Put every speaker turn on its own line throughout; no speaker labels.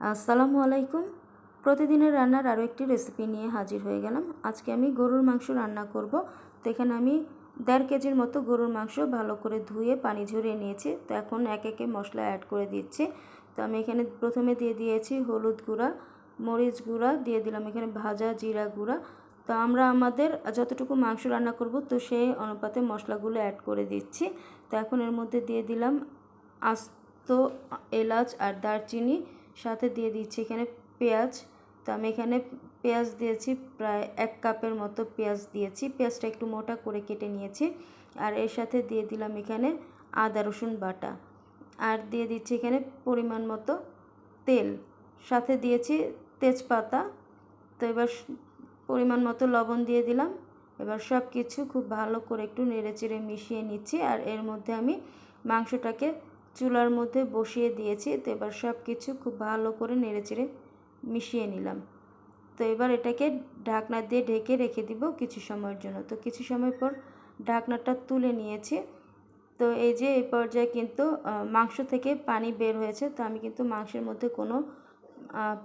আসসালামু আলাইকুম। প্রতিদিনের রান্নার আরও একটি রেসিপি নিয়ে হাজির হয়ে গেলাম। আজকে আমি গরুর মাংস রান্না করব। তো এখানে আমি দেড় কেজির মতো গরুর মাংস ভালো করে ধুয়ে পানি ঝরিয়ে নিয়েছি। তো এখন এক একে মশলা অ্যাড করে দিচ্ছি। তো আমি এখানে প্রথমে দিয়ে দিয়েছি হলুদ গুঁড়া, মরিচ গুঁড়া, দিয়ে দিলাম এখানে ভাজা জিরা গুঁড়া। তো আমরা আমাদের যতটুকু মাংস রান্না করব, তো সেই অনুপাতে মশলাগুলো অ্যাড করে দিচ্ছি। তো এখন এর মধ্যে দিয়ে দিলাম আস্ত এলাচ আর দারচিনি। সাথে দিয়ে দিচ্ছি এখানে পেঁয়াজ। তো আমি এখানে পেঁয়াজ দিয়েছি, প্রায় এক কাপের মতো পেঁয়াজ দিয়েছি। পেঁয়াজটা একটু মোটা করে কেটে নিয়েছি। আর এর সাথে দিয়ে দিলাম এখানে আদা, রসুন বাটা। আর দিয়ে দিচ্ছি এখানে পরিমাণ মতো তেল। সাথে দিয়েছি তেজপাতা। তো এবার পরিমাণ মতো লবণ দিয়ে দিলাম। এবার সব কিছু খুব ভালো করে একটু নেড়ে চেড়ে মিশিয়ে নিচ্ছি। আর এর মধ্যে আমি মাংসটাকে চুলার মধ্যে বসিয়ে দিয়েছি। তো এবার সব কিছু খুব ভালো করে নেড়েচেড়ে মিশিয়ে নিলাম। তো এবার এটাকে ঢাকনা দিয়ে ঢেকে রেখে দিব কিছু সময়ের জন্য। তো কিছু সময় পর ঢাকনাটা তুলে নিয়েছি। তো এই যে এই পর্যায়ে কিন্তু মাংস থেকে পানি বের হয়েছে। তো আমি কিন্তু মাংসের মধ্যে কোনো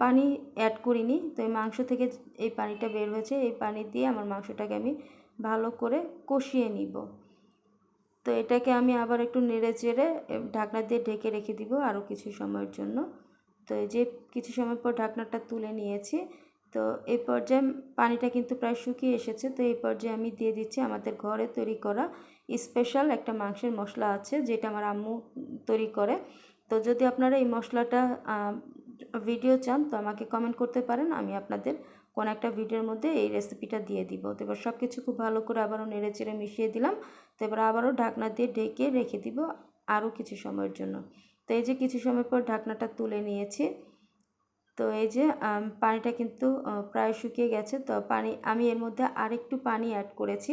পানি অ্যাড করিনি। তো এই মাংস থেকে এই পানিটা বের হয়েছে। এই পানি দিয়ে আমার মাংসটাকে আমি ভালো করে কষিয়ে নিব। তো এটাকে আমি আবার একটু নেড়ে চেড়ে ঢাকনা দিয়ে ঢেকে রেখে দিব আরও কিছু সময়ের জন্য। তো যে কিছু সময় পর ঢাকনাটা তুলে নিয়েছি, তো এই পর্যায়ে পানিটা কিন্তু প্রায় শুকিয়ে এসেছে। তো এই পর্যায়ে আমি দিয়ে দিচ্ছি আমাদের ঘরে তৈরি করা স্পেশাল একটা মাংসের মশলা আছে, যেটা আমার আম্মু তৈরি করে। তো যদি আপনারা এই মশলাটা ভিডিও চান, তো আমাকে কমেন্ট করতে পারেন, আমি আপনাদের কোনো একটা ভিডিওর মধ্যে এই রেসিপিটা দিয়ে দিব। তো এবার সব কিছু খুব ভালো করে আবারও নেড়ে চেড়ে মিশিয়ে দিলাম। তো এবার আবারও ঢাকনা দিয়ে ঢেকে রেখে দিব আরও কিছু সময়ের জন্য। তো এই যে কিছু সময় পর ঢাকনাটা তুলে নিয়েছি। তো এই যে পানিটা কিন্তু প্রায় শুকিয়ে গেছে। তো পানি, আমি এর মধ্যে আরেকটু পানি অ্যাড করেছি।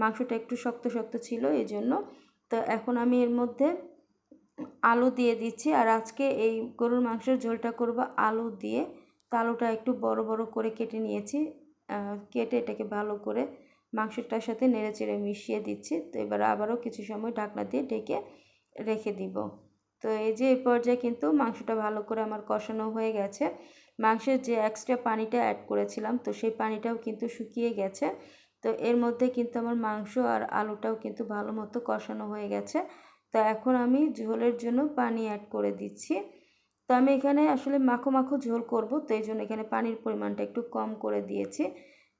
মাংসটা একটু শক্ত শক্ত ছিল এই জন্য তো এখন আমি এর মধ্যে আলু দিয়ে দিচ্ছি। আর আজকে এই গরুর মাংসের ঝোলটা করব আলু দিয়ে। আলুটা একটু বড় বড় করে কেটে নিয়েছি। কেটে এটাকে ভালো করে মাংসটার সাথে নেড়ে চেড়ে মিশিয়ে দিচ্ছি। তো এবার আবারও কিছু সময় ঢাকনা দিয়ে ঢেকে রেখে দিব। তো এই যে এই পর্যায়ে কিন্তু মাংসটা ভালো করে আমার কষানো হয়ে গেছে। মাংসের যে এক্সট্রা পানিটা অ্যাড করেছিলাম, তো সেই পানিটাও কিন্তু শুকিয়ে গেছে। তো এর মধ্যে কিন্তু আমার মাংস আর আলুটাও কিন্তু ভালো মতো কষানো হয়ে গেছে। তো এখন আমি ঝোলের জন্য পানি অ্যাড করে দিচ্ছি। তো আমি এখানে আসলে মাখো মাখো ঝোল করব, তো এই জন্য এখানে পানির পরিমাণটা একটু কম করে দিয়েছি।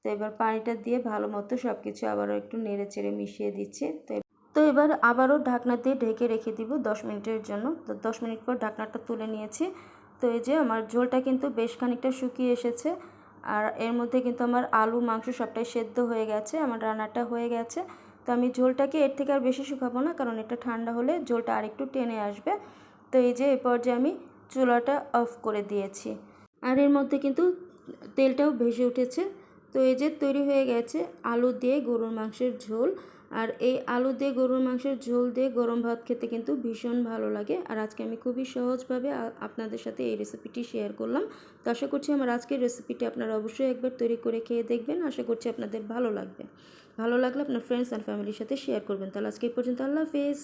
তো এবার পানিটা দিয়ে ভালো মতো সব কিছু আবারও একটু নেড়ে চেড়ে মিশিয়ে দিচ্ছি। তো তো এবার আবারও ঢাকনা দিয়ে ঢেকে রেখে দিব দশ মিনিটের জন্য। তো দশ মিনিট পর ঢাকনাটা তুলে নিয়েছি। তো এই যে আমার ঝোলটা কিন্তু বেশ খানিকটা শুকিয়ে এসেছে। আর এর মধ্যে কিন্তু আমার আলু, মাংস সবটাই সেদ্ধ হয়ে গেছে, আমার রান্নাটা হয়ে গেছে। তো আমি ঝোলটাকে এর থেকে আর বেশি শুকাবো না, কারণ এটা ঠান্ডা হলে ঝোলটা আরেকটু টেনে আসবে। তো এই যে এই পর্যায়ে আমি চুলাটা অফ করে দিয়েছি। আর এর মধ্যে কিন্তু তেলটাও ভেসে উঠেছে। তো এই যে তৈরি হয়ে গেছে আলু দিয়ে গরুর মাংসের ঝোল। আর এই আলু দিয়ে গরুর মাংসের ঝোল দিয়ে গরম ভাত খেতে কিন্তু ভীষণ ভালো লাগে। আর আজকে আমি খুবই সহজভাবে আপনাদের সাথে এই রেসিপিটি শেয়ার করলাম। তো আশা করছি আমার আজকের রেসিপিটি আপনারা অবশ্যই একবার তৈরি করে খেয়ে দেখবেন। আশা করছি আপনাদের ভালো লাগবে। ভালো লাগলে আপনার ফ্রেন্ডস অ্যান্ড ফ্যামিলির সাথে শেয়ার করবেন। তাহলে আজকে এই পর্যন্ত আল্লাহ হাফেজ।